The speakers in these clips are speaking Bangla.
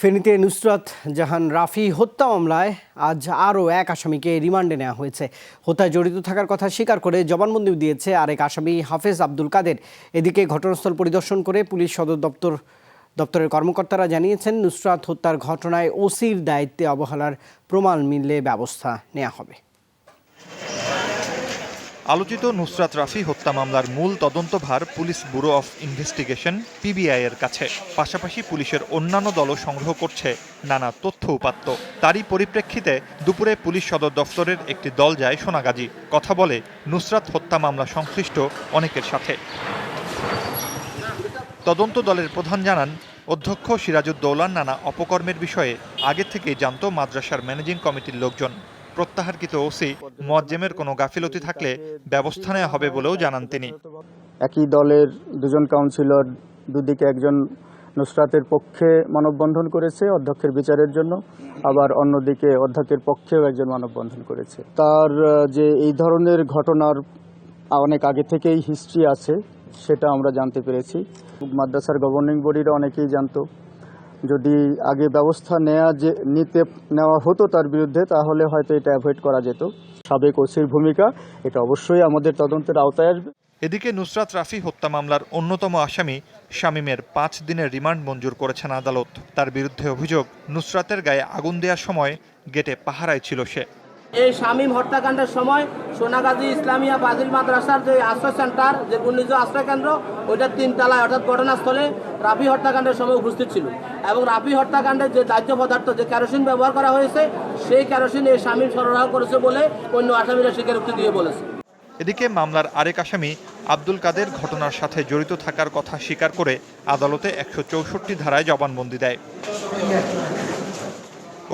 ফেনীতে নুসরাত জাহান রাফি হত্যা মামলায় আজ আরও এক আসামিকে রিমান্ডে নেওয়া হয়েছে। হত্যায় জড়িত থাকার কথা স্বীকার করে জবানবন্দি দিয়েছে আরেক আসামি হাফেজ আব্দুল কাদের। এদিকে ঘটনাস্থল পরিদর্শন করে পুলিশ সদর দপ্তর, দপ্তরের কর্মকর্তারা জানিয়েছেন, নুসরাত হত্যার ঘটনায় ওসির দায়িত্বে অবহেলার প্রমাণ মিললে ব্যবস্থা নেওয়া হবে। আলোচিত নুসরাত রাফি হত্যা মামলার মূল তদন্তভার police bureau of investigation PBI এর কাছে। পাশাপাশি পুলিশের অন্যান্য দলও সংগ্রহ করছে নানা তথ্য উপাত্ত। তারই পরিপ্রেক্ষিতে দুপুরে পুলিশ সদর দফতরের একটি দল যায় সোনাগাজী। কথা বলে নুসরাত হত্যা মামলা সংশ্লিষ্ট অনেকের সাথে। তদন্ত দলের প্রধান জানান, অধ্যক্ষ সিরাজউদ্দৌলার নানা অপকর্মের বিষয়ে আগে থেকেই জানত মাদ্রাসার ম্যানেজিং কমিটির লোকজন। প্রত্যাহারকৃত ওসি মোয়াজ্জেমের কোনো গাফিলতি থাকলে ব্যবস্থা নেওয়া হবে বলেও জানান তিনি। একই দলের দুজন কাউন্সিলর দুদিকে একজন নুসরাতের পক্ষে মানববন্ধন করেছে, অধ্যক্ষের বিচারের জন্য। আবার অন্যদিকে অধ্যক্ষের পক্ষেও একজন মানববন্ধন করেছে। তার যে এই ধরনের ঘটনার অনেক আগে থেকেই হিস্ট্রি আছে, সেটা আমরা জানতে পেরেছি। মাদ্রাসার গভর্নিং বডিরা অনেকেই জানতো। যদি আগে ব্যবস্থা নেওয়া যে, নিতে নেওয়া হতো তার বিরুদ্ধে, তাহলে হয়তো এটা অ্যাভয়েড করা যেত। সাবেক ওসির ভূমিকা, এটা অবশ্যই আমাদের তদন্তের আওতায় আসবে। এদিকে নুসরাত রাফি হত্যা মামলার অন্যতম আসামি শামীমের পাঁচ দিনের রিমান্ড মঞ্জুর করেছেন আদালত। তার বিরুদ্ধে অভিযোগ, নুসরাতের গায়ে আগুন দেওয়ার সময় গেটে পাহারায় ছিল সে। এই শামীম হত্যাকাণ্ডের সময় সোনাগাজী ইসলামিয়া বাজিল মাদ্রাসার যে আশ্রয় সেন্টার, যে ঘূর্ণিঝড় আশ্রয় কেন্দ্র, ওইটার তিনতলায়, অর্থাৎ ঘটনাস্থলে রাফি হত্যাকাণ্ডের সময় উপস্থিত ছিল। এবং রাফি হত্যাকাণ্ডের যে দাহ্য পদার্থ, যে কেরোসিন ব্যবহার করা হয়েছে, সেই কেরোসিন এই শামীম সরবরাহ করেছে বলে অন্য আসামিরা স্বীকারোক্তি দিয়ে বলেছে। এদিকে মামলার আরেক আসামি আব্দুল কাদের ঘটনার সাথে জড়িত থাকার কথা স্বীকার করে আদালতে একশো চৌষট্টি ধারায় জবানবন্দি দেয়।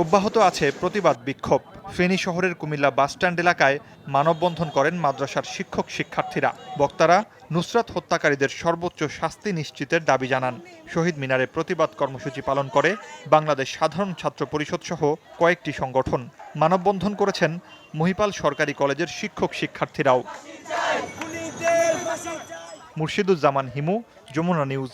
অব্যাহত আছে প্রতিবাদ বিক্ষোভ। ফেনী শহরের কুমিল্লা বাসস্ট্যান্ড এলাকায় মানববন্ধন করেন মাদ্রাসার শিক্ষক শিক্ষার্থীরা। বক্তারা নুসরাত হত্যাকারীদের সর্বোচ্চ শাস্তি নিশ্চিতের দাবি জানান। শহীদ মিনারে প্রতিবাদ কর্মসূচি পালন করে বাংলাদেশ সাধারণ ছাত্র পরিষদ সহ কয়েকটি সংগঠন। মানববন্ধন করেছেন মহিপাল সরকারি কলেজের শিক্ষক শিক্ষার্থীরাও। মুর্শিদুজ্জামান হিমু, যমুনা নিউজ।